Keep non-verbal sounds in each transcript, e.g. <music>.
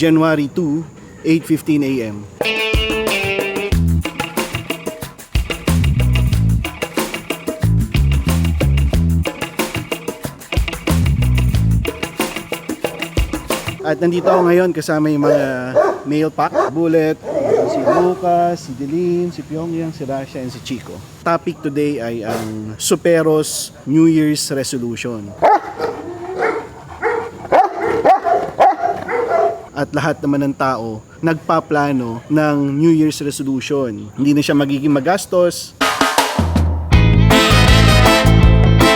January 2, 8.15 a.m. At nandito ako ngayon kasama yung mga mail pack, Bullet, si Lucas, si Delin, si Pyongyang, si Rasha, and si Chico. Topic today ay ang Superos New Year's Resolution. At lahat naman ng tao nagpaplano ng New Year's Resolution. Hindi na siya magiging magastos,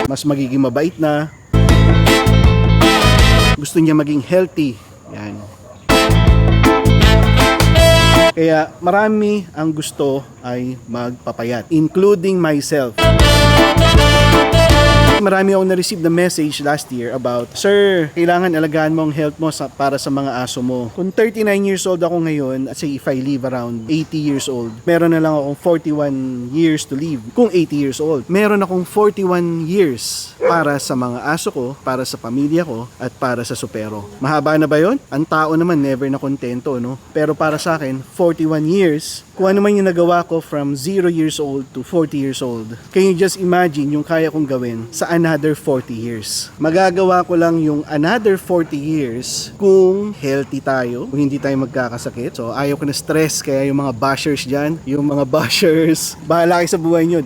mas magiging mabait na, gusto niya maging healthy. Yan. Kaya marami ang gusto ay magpapayat, including myself. Marami akong na-receive na message last year about, Sir, kailangan alagaan mo ang health mo sa, para sa mga aso mo. Kung 39 years old ako ngayon, at say if I live around 80 years old, meron na lang akong 41 years to live. Kung 80 years old, meron akong 41 years para sa mga aso ko, para sa pamilya ko, at para sa supero. Mahaba na ba yon? Ang tao naman never na kontento, no? Pero para sa akin, 41 years, kung ano man yung nagawa ko from 0 years old to 40 years old, can you just imagine yung kaya kong gawin sa another 40 years? Magagawa ko lang yung another 40 years kung healthy tayo, kung hindi tayo magkakasakit. So ayaw ko na stress, kaya yung mga bashers dyan, yung mga <laughs> bashers, bahala kayo sa buhay nyo.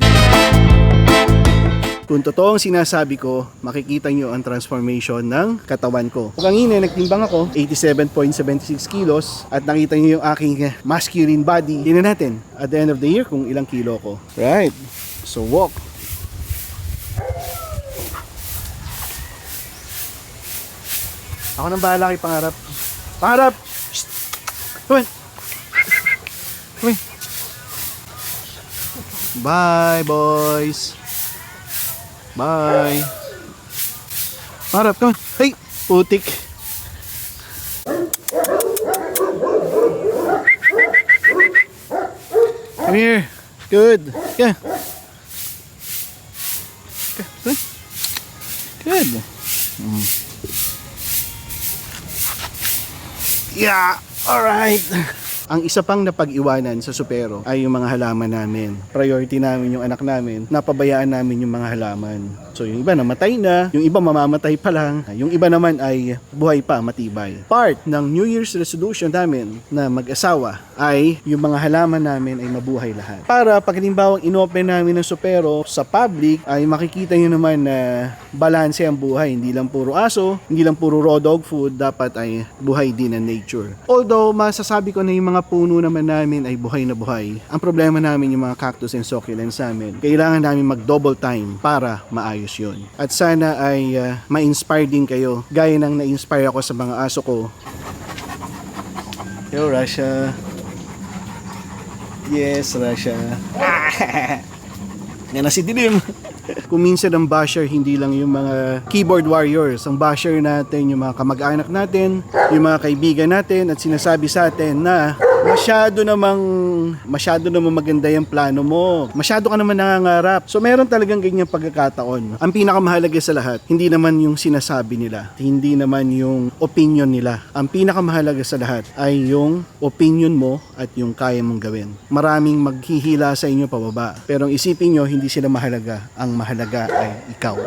Kung totoo ang sinasabi ko, makikita nyo ang transformation ng katawan ko. Kanina nagtimbang ako, 87.76 kilos at nakita nyo yung aking masculine body. Tingnan natin at the end of the year kung ilang kilo ko. Right. So walk. Ako nang bahala kay pangarap. Pangarap! Shh! Come on! Come on! Bye, boys! Bye. Harap, come on. Hey, putik. Come here. Good. Yeah. Good. Good. Mm. Yeah. All right. Ang isa pang napag-iwanan sa supero ay yung mga halaman namin. Priority namin yung anak namin, napabayaan namin yung mga halaman. So yung iba namatay na, yung iba mamamatay pa lang, yung iba naman ay buhay pa, matibay. Part ng New Year's resolution namin na mag-asawa ay yung mga halaman namin ay mabuhay lahat. Para pag halimbawang inopen namin ng supero sa public ay makikita nyo naman na balanse ang buhay. Hindi lang puro aso, hindi lang puro raw dog food, dapat ay buhay din ang nature. Although masasabi ko na yung mga puno naman namin ay buhay na buhay, ang problema namin yung mga cactus and succulents namin, kailangan namin mag double time para maayos yun. At sana ay uh, ma-inspire din kayo, gaya ng na-inspire ako sa mga aso ko. Yo, Russia. Yes, Russia. <laughs> Yan na si Dilim. <laughs> Kung minsan ang basher, hindi lang yung mga keyboard warriors. Ang basher natin, yung mga kamag-anak natin, yung mga kaibigan natin, at sinasabi sa atin na masyado namang, masyado namang maganda yung plano mo. Masyado ka naman nangangarap. So meron talagang ganyang pagkakataon. Ang pinakamahalaga sa lahat, hindi naman yung sinasabi nila. Hindi naman yung opinion nila. Ang pinakamahalaga sa lahat ay yung opinion mo at yung kaya mong gawin. Maraming maghihila sa inyo pababa. Pero isipin nyo, hindi sila mahalaga. Ang mahalaga ay ikaw.